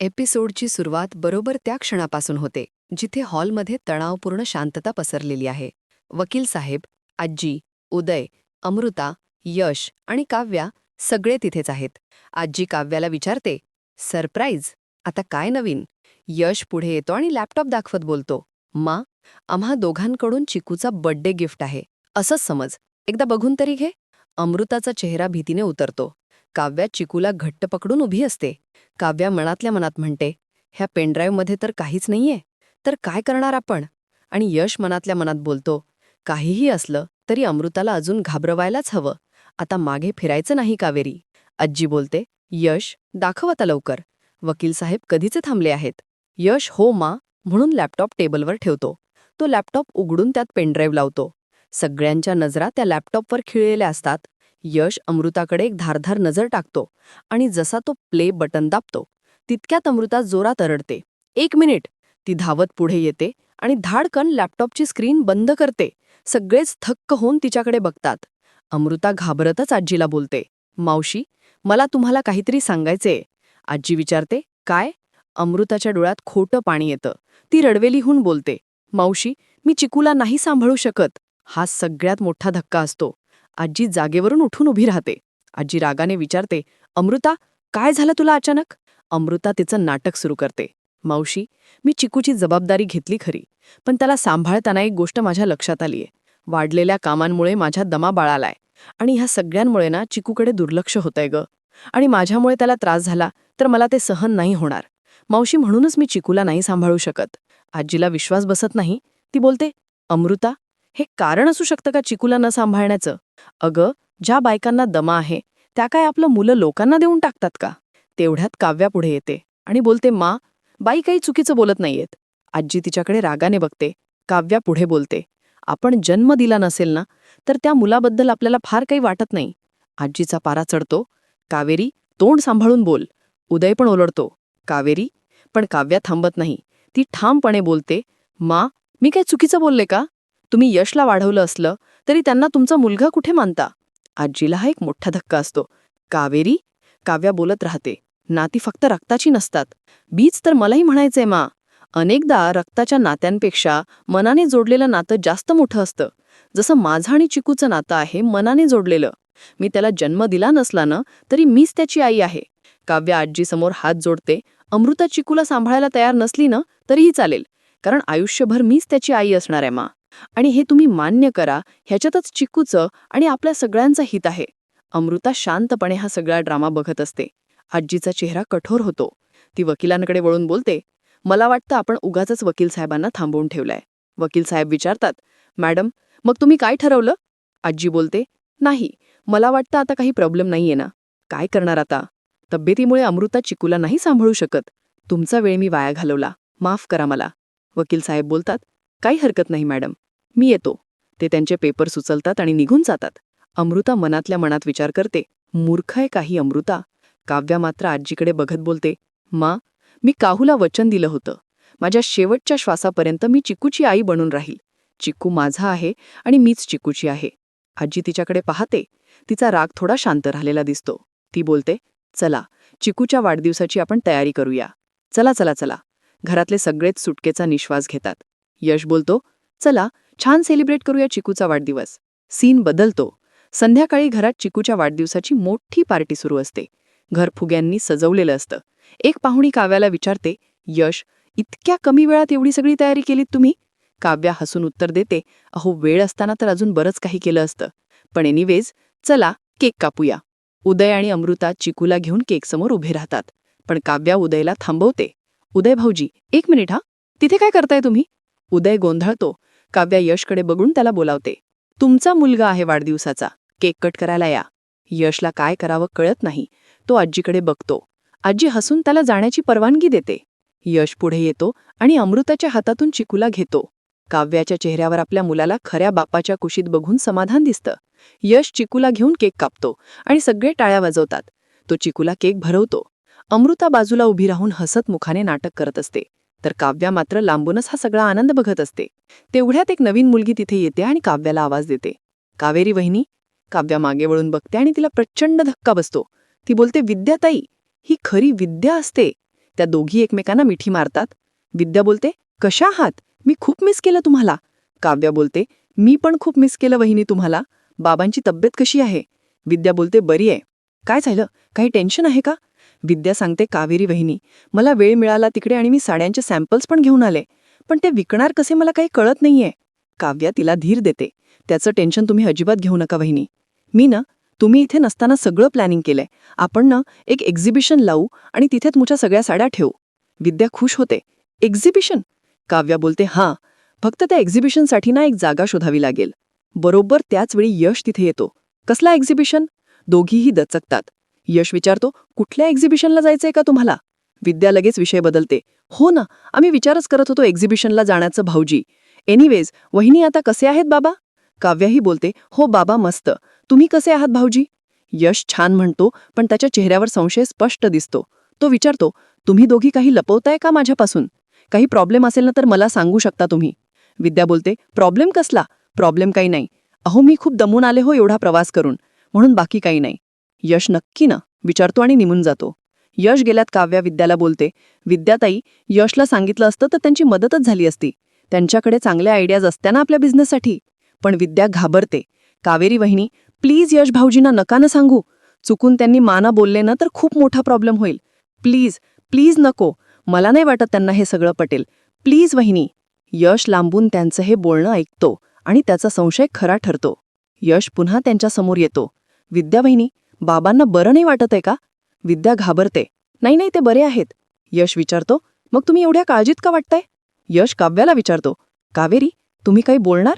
एपिसोडची सुरुवात बरोबर त्या क्षणापासून होते जिथे हॉलमध्ये तणावपूर्ण शांतता पसरलेली आहे. वकील साहेब आजी उदय अमृता यश आणि काव्या सगळे तिथेच आहेत. आजी काव्याला विचारते सरप्राईज? आता काय नवीन? यश पुढे येतो आणि लॅपटॉप दाखवत बोलतो. मा आम्हा दोघांकडून चिकूचा बड्डे गिफ्ट आहे. असंच समज. एकदा बघून तरी घे. अमृताचा चेहरा भीतीने उतरतो. काव्या चिकूला घट्ट पकडून उभी असते. काव्या मनातल्या मनात म्हणते ह्या पेनड्राईव्हमध्ये तर काहीच नाहीये. तर काय करणार आपण? आणि यश मनातल्या मनात बोलतो काहीही असलं तरी अमृताला अजून घाबरवायलाच हवं. आता मागे फिरायचं नाही कावेरी. आजी बोलते यश दाखव आता लवकर. वकील साहेब कधीचे थांबले आहेत? यश हो मा. म्हणून लॅपटॉप टेबलवर ठेवतो. तो लॅपटॉप उघडून त्यात पेनड्राईव्ह लावतो. सगळ्यांच्या नजरा त्या लॅपटॉपवर खिळलेल्या असतात. यश अमृताकडे एक धारधार नजर टाकतो आणि जसा तो प्ले बटन दाबतो तितक्यात अमृता जोरात अरडते एक मिनिट. ती धावत पुढे येते आणि धाडकन लॅपटॉपची स्क्रीन बंद करते. सगळेच थक्क होऊन तिच्याकडे बघतात. अमृता घाबरतच आजीला बोलते. मावशी मला तुम्हाला काहीतरी सांगायचे आजी विचारते काय? अमृताच्या डोळ्यात खोटं पाणी येतं. ती रडवेलीहून बोलते मावशी मी चिकूला नाही सांभाळू शकत. हा सगळ्यात मोठा धक्का असतो. आजी जागेवरून उठून उभी राहते. आजी रागाने विचारते अमृता काय झालं तुला अचानक? अमृता तिचं नाटक सुरू करते. मावशी मी चिकूची जबाबदारी घेतली खरी पण त्याला सांभाळताना एक गोष्ट माझ्या लक्षात आलीये. वाढलेल्या कामांमुळे माझ्या दमा बाळालाय आणि ह्या सगळ्यांमुळे ना चिकूकडे दुर्लक्ष होतंय ग. आणि माझ्यामुळे त्याला त्रास झाला तर मला ते सहन नाही होणार. मावशी म्हणूनच मी चिकूला नाही सांभाळू शकत. आजीला विश्वास बसत नाही. ती बोलते अमृता हे कारण असू शकतं का चिकूला न सांभाळण्याचं? अगं ज्या बायकांना दमा आहे त्या काय आपलं मुलं लोकांना देऊन टाकतात का? तेवढ्यात काव्या पुढे येते आणि बोलते मा बाई काही चुकीचं बोलत नाहीयेत. आजी तिच्याकडे रागाने बघते काव्या पुढे बोलते आपण जन्म दिला नसेल ना तर त्या मुलाबद्दल आपल्याला फार काही वाटत नाही. आजीचा पारा चढतो कावेरी तोंड सांभाळून बोल. उदय पण ओलडतो कावेरी पण काव्या थांबत नाही. ती ठामपणे बोलते मा मी काय चुकीचं बोलले का? तुम्ही यशला वाढवलं असलं तरी त्यांना तुमचा मुलगा कुठे मानता? आजीला हा एक मोठा धक्का असतो. कावेरी? काव्या बोलत राहते. नाती फक्त रक्ताची नसतात. बीज तर मलाही म्हणायचंय मा. अनेकदा रक्ताच्या नात्यांपेक्षा मनाने जोडलेलं नातं जास्त मोठं असतं. जसं माझं आणि चिकूचं नातं आहे मनाने जोडलेलं. मी त्याला जन्म दिला नसला ना तरी मीच त्याची आई आहे. काव्या आजीसमोर हात जोडते. अमृता चिकूला सांभाळायला तयार नसली ना तरीही चालेल. कारण आयुष्यभर मीच त्याची आई असणार आहे मा. आणि हे तुम्ही मान्य करा ह्याच्यातच चिकूचं आणि आपल्या सगळ्यांचं हित आहे. अमृता शांतपणे हा सगळा ड्रामा बघत असते. आजीचा चेहरा कठोर होतो. ती वकिलांकडे वळून बोलते मला वाटतं आपण उगाच वकील साहेबांना थांबवून ठेवलाय. वकील साहेब विचारतात मॅडम मग तुम्ही काय ठरवलं? आजी बोलते नाही मला वाटतं आता काही प्रॉब्लेम नाहीये ना. काय करणार आता? तब्येतीमुळे अमृता चिकूला नाही सांभाळू शकत. तुमचा वेळ मी वाया घालवला. माफ करा मला. वकील साहेब बोलतात काही हरकत नाही मॅडम. मी येतो. ते त्यांचे पेपर सुचलतात आणि निघून जातात. अमृता मनातल्या मनात विचार करते. मूर्ख आहे काही अमृता. काव्या मात्र आजीकडे बघत बोलते. मा मी काहूला वचन दिलं होतं. माझ्या शेवटच्या श्वासापर्यंत मी चिकूची आई बनून राहील. चिकू माझा आहे आणि मीच चिकूची आहे. आजी तिच्याकडे पाहते. तिचा राग थोडा शांत राहिलेला दिसतो. ती बोलते चला चिकूच्या वाढदिवसाची आपण तयारी करूया. चला चला चला. घरातले सगळेच सुटकेचा निश्वास घेतात. यश बोलतो चला छान सेलिब्रेट करूया चिकूचा वाढदिवस. सीन बदलतो. संध्याकाळी घरात चिकूच्या वाढदिवसाची मोठी पार्टी सुरू असते. घर फुग्यांनी सजवलेलं असतं. एक पाहुणी काव्याला विचारते यश इतक्या कमी वेळात एवढी सगळी तयारी केलीत तुम्ही? काव्या हसून उत्तर देते अहो वेळ असताना तर अजून बरंच काही केलं असतं. पण एनिवेज चला केक कापूया. उदय आणि अमृता चिकूला घेऊन केकसमोर उभे राहतात. पण काव्या उदयला थांबवते. उदय भाऊजी एक मिनिट हा. तिथे काय करताय तुम्ही? उदय गोंधळतो. काव्या यशकडे बघून त्याला बोलावते. तुमचा मुलगा आहे वाढदिवसाचा. केक कट करायला या. यशला काय करावं कळत नाही. तो आजीकडे बघतो. आजी हसून त्याला जाण्याची परवानगी देते. यश पुढे येतो आणि अमृताच्या हातातून चिकूला घेतो. काव्याच्या चेहऱ्यावर आपल्या मुलाला खऱ्या बापाच्या कुशीत बघून समाधान दिसतं. यश चिकूला घेऊन केक कापतो आणि सगळे टाळ्या वाजवतात. तो चिकूला केक भरवतो. अमृता बाजूला उभी राहून हसत मुखाने नाटक करत असते. तर काव्या मात्र लांबूनच हा सगळा आनंद बघत असते. तेवढ्यात एक नवीन मुलगी तिथे येते आणि काव्याला आवाज देते. कावेरी वहिनी काव्या मागे वळून बघते आणि तिला प्रचंड धक्का बसतो. ती बोलते विद्याताई ही खरी विद्या असते. त्या दोघी एकमेकांना मिठी मारतात. विद्या बोलते कशा आहात? मी खूप मिस केलं तुम्हाला. काव्या बोलते मी पण खूप मिस केलं वहिनी तुम्हाला. बाबांची तब्येत कशी आहे? विद्या बोलते बरी आहे. काय झालं? काही टेन्शन आहे का? विद्या सांगते कावेरी वहिनी मला वेळ मिळाला तिकडे आणि मी साड्यांचे सॅम्पल्स पण घेऊन आले. पण ते विकणार कसे मला काही कळत नाहीये. काव्या तिला धीर देते. त्याचं टेन्शन तुम्ही अजिबात घेऊ नका वहिनी. मी ना तुम्ही इथे नसताना सगळं प्लॅनिंग केलंय. आपण ना एक एक्झिबिशन लावू आणि तिथे तुमच्या सगळ्या साड्या ठेवू. विद्या खुश होते. एक्झिबिशन? काव्या बोलते हां. फक्त त्या एक्झिबिशनसाठी ना एक जागा शोधावी लागेल. बरोबर त्याच वेळी यश तिथे येतो. कसला एक्झिबिशन? दोघीही दचकतात. यश विचारतो कुठल्या एक्झिबिशनला जायचंय का तुम्हाला? विद्या लगेच विषय बदलते. हो ना आम्ही विचारच करत होतो एक्झिबिशनला जाण्याचं भाऊजी. एनिवेज वहिनी आता कसे आहेत बाबा? काव्याही बोलते हो बाबा मस्त. तुम्ही कसे आहात भाऊजी? यश छान म्हणतो पण त्याच्या चेहऱ्यावर संशय स्पष्ट दिसतो. तो विचारतो तुम्ही दोघी काही लपवताय का माझ्यापासून? काही प्रॉब्लेम असेल ना तर मला सांगू शकता तुम्ही? विद्या बोलते प्रॉब्लेम कसला? प्रॉब्लेम काही नाही. अहो मी खूप दमून आले हो एवढा प्रवास करून. म्हणून बाकी काही नाही. यश नक्की ना विचारतो आणि निमून जातो. यश गेल्यात काव्या विद्याला बोलते. विद्याताई यशला सांगितलं असतं तर त्यांची मदतच झाली असती. त्यांच्याकडे चांगल्या आयडियाज असत्या ना आपल्या बिझनेससाठी. पण विद्या घाबरते. कावेरी वहिनी प्लीज यश भाऊजींना नका ना सांगू. चुकून त्यांनी माना बोलले ना तर खूप मोठा प्रॉब्लेम होईल. प्लीज प्लीज नको. मला नाही वाटत त्यांना हे सगळं पटेल. प्लीज वहिनी. यश लांबून त्यांचं हे बोलणं ऐकतो आणि त्याचा संशय खरा ठरतो. यश पुन्हा त्यांच्यासमोर येतो. विद्या वहिनी बाबांना बरं नाही वाटत आहे का? विद्या घाबरते. नाही नाही ते बरे आहेत. यश विचारतो मग तुम्ही एवढ्या काळजीत का वाटताय? यश काव्याला विचारतो कावेरी तुम्ही काही बोलणार?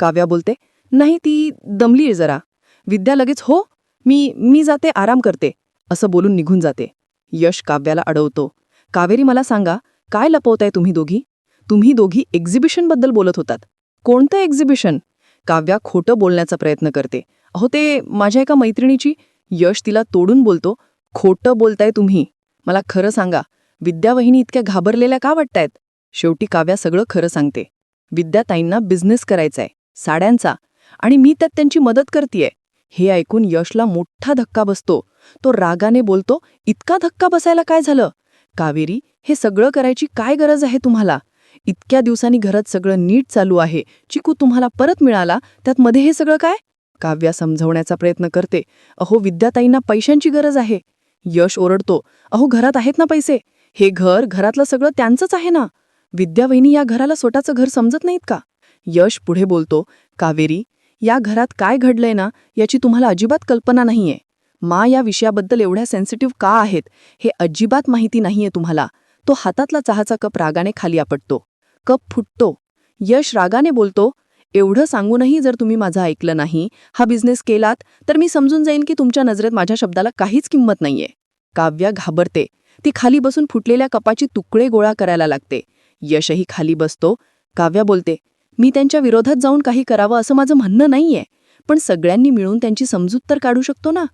काव्या बोलते नाही ती दमलीय जरा. विद्या लगेच हो मी मी जाते आराम करते. असं बोलून निघून जाते. यश काव्याला अडवतो कावेरी मला सांगा काय लपवताय तुम्ही दोघी? तुम्ही दोघी एक्झिबिशनबद्दल बोलत होतात. कोणतं एक्झिबिशन? काव्या खोटं बोलण्याचा प्रयत्न करते अहो ते माझ्या एका मैत्रिणीची यश तिला तोडून बोलतो खोटं बोलताय तुम्ही. मला खरं सांगा विद्यावहिनी इतक्या घाबरलेल्या का वाटतायत? शेवटी काव्या सगळं खरं सांगते. विद्याताईंना बिझनेस करायचाय साड्यांचा आणि मी त्यात त्यांची मदत करतीये. हे ऐकून यशला मोठा धक्का बसतो. तो रागाने बोलतो इतका धक्का बसायला काय झालं? कावेरी हे सगळं करायची काय गरज आहे तुम्हाला? इतक्या दिवसांनी घरात सगळं नीट चालू आहे. चिकू तुम्हाला परत मिळाला? त्यात मध्ये हे सगळं काय? काव्या समजवण्याचा प्रयत्न करते. अहो विद्याताईंना पैशांची गरज आहे. यश ओरडतो. अहो घरात आहेत ना पैसे? हे घर घरातलं सगळं त्यांचंच आहे ना? विद्यावहिनी या घराला स्वतःचं घर समजत नाहीत का? यश पुढे बोलतो कावेरी या घरात काय घडलंय ना याची तुम्हाला अजिबात कल्पना नाहीये. मा या विषयाबद्दल एवढ्या सेन्सिटिव्ह का आहेत हे अजिबात माहिती नाहीये तुम्हाला. तो हातातला चहाचा कप रागाने खाली आपटतो. कप फुटतो. यश रागाने बोलतो एवढं सांगूनही जर तुम्ही माझं ऐकलं नाही हा बिझनेस केलात तर मी समजून जाईन की तुमच्या नजरेत माझ्या शब्दाला काहीच किंमत नाहीये. काव्या घाबरते. ती खाली बसून फुटलेल्या कपाची तुकडे गोळा करायला लागते. यशही खाली बसतो. काव्या बोलते मी त्यांच्या विरोधात जाऊन काही करावं असं माझं म्हणणं नाहीये. पण सगळ्यांनी मिळून त्यांची समजूत तर काढू शकतो ना?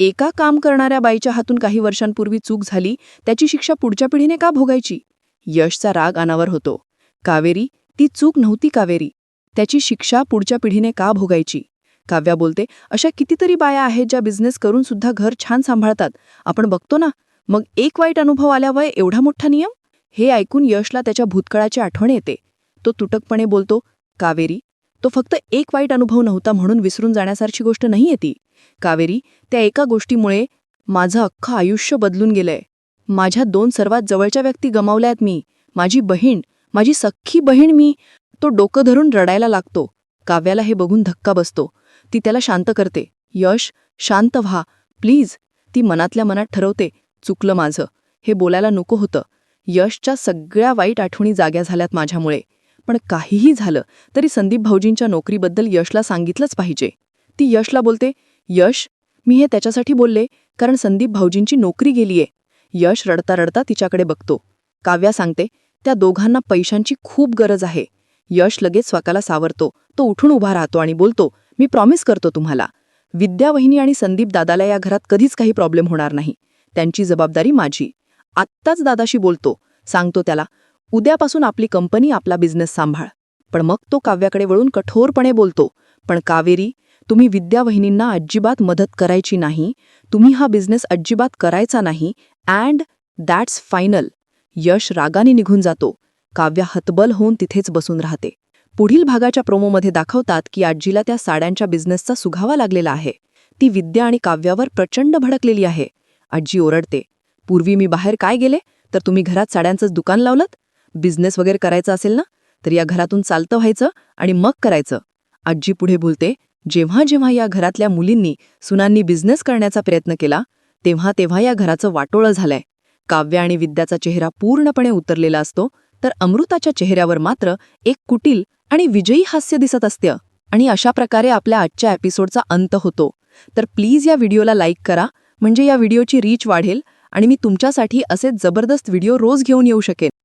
एका काम करणाऱ्या बाईच्या हातून काही वर्षांपूर्वी चूक झाली त्याची शिक्षा पुढच्या पिढीने का भोगायची? यशचा राग अनावर होतो. कावेरी ती चूक नव्हती कावेरी. त्याची शिक्षा पुढच्या पिढीने का भोगायची? काव्या बोलते अशा कितीतरी बाया आहेत ज्या बिझनेस करून सुद्धा घर छान सांभाळतात. आपण बघतो ना मग एक वाईट अनुभव आल्यावर एवढा मोठा नियम हे ऐकून यशला त्याच्या भूतकाळाची आठवण येते. तो तुटकपणे बोलतो कावेरी तो फक्त एक वाईट अनुभव नव्हता म्हणून विसरून जाण्यासारखी गोष्ट नाही ती. कावेरी त्या एका गोष्टीमुळे माझं अख्खं आयुष्य बदलून गेलंय. माझ्या दोन सर्वात जवळच्या व्यक्ती गमावल्यात मी. माझी बहीण माझी सख्खी बहीण मी. तो डोकं धरून रडायला लागतो. काव्याला हे बघून धक्का बसतो. ती त्याला शांत करते. यश शांत व्हा. प्लीज. ती मनातल्या मनात ठरवते चुकलं माझं. हे बोलायला नको होतं. यशच्या सगळ्या वाईट आठवणी जाग्या झाल्यात माझ्यामुळे. पण काहीही झालं तरी संदीप भाऊजींच्या नोकरीबद्दल यशला सांगितलंच पाहिजे. ती यशला बोलते यश मी हे त्याच्यासाठी बोलले कारण संदीप भाऊजींची नोकरी गेलीये. यश रडता रडता तिच्याकडे बघतो. काव्या सांगते त्या दोघांना पैशांची खूप गरज आहे. यश लगेच स्वतःला सावरतो. तो उठून उभा राहतो आणि बोलतो मी प्रॉमिस करतो तुम्हाला विद्यावहिनी आणि संदीप दादाला या घरात कधीच काही प्रॉब्लेम होणार नाही. त्यांची जबाबदारी माझी. आत्ताच दादाशी बोलतो. सांगतो त्याला उद्यापासून आपली कंपनी आपला बिझनेस सांभाळ. पण मग तो काव्याकडे वळून कठोरपणे बोलतो पण कावेरी तुम्ही विद्यावहिनींना अजिबात मदत करायची नाही तुम्ही हा बिझनेस अजिबात करायचा नाही अँड दॅट्स फायनल यश रागाने निघून जातो. काव्या हतबल होऊन तिथेच बसून राहते. पुढील भागाच्या प्रोमोमध्ये दाखवतात की आजीला त्या साड्यांच्या बिझनेसचा सुघावा लागलेला आहे. ती विद्या आणि काव्यावर प्रचंड भडकलेली आहे. आजी ओरडते पूर्वी मी बाहेर काय गेले? तर तुम्ही घरात साड्यांचंच दुकान लावलं बिझनेस वगैरे करायचं असेल ना? तर या घरातून चालतं व्हायचं आणि मग करायचं. आजी पुढे बोलते जेव्हा जेव्हा या घरातल्या मुलींनी सुनांनी बिझनेस करण्याचा प्रयत्न केला तेव्हा तेव्हा या घराचं वाटोळं झालंय. काव्य आणि विद्याचा चेहरा पूर्णपणे उतरलेला असतो तर अमृताच्या चेहऱ्यावर मात्र एक कुटील आणि विजयी हास्य दिसत असतं. आणि अशा प्रकारे आपल्या आजच्या एपिसोडचा अंत होतो. तर प्लीज या व्हिडिओला लाईक करा म्हणजे या व्हिडिओची रीच वाढेल आणि मी तुमच्यासाठी असे जबरदस्त व्हिडिओ रोज घेऊन येऊ शकेन.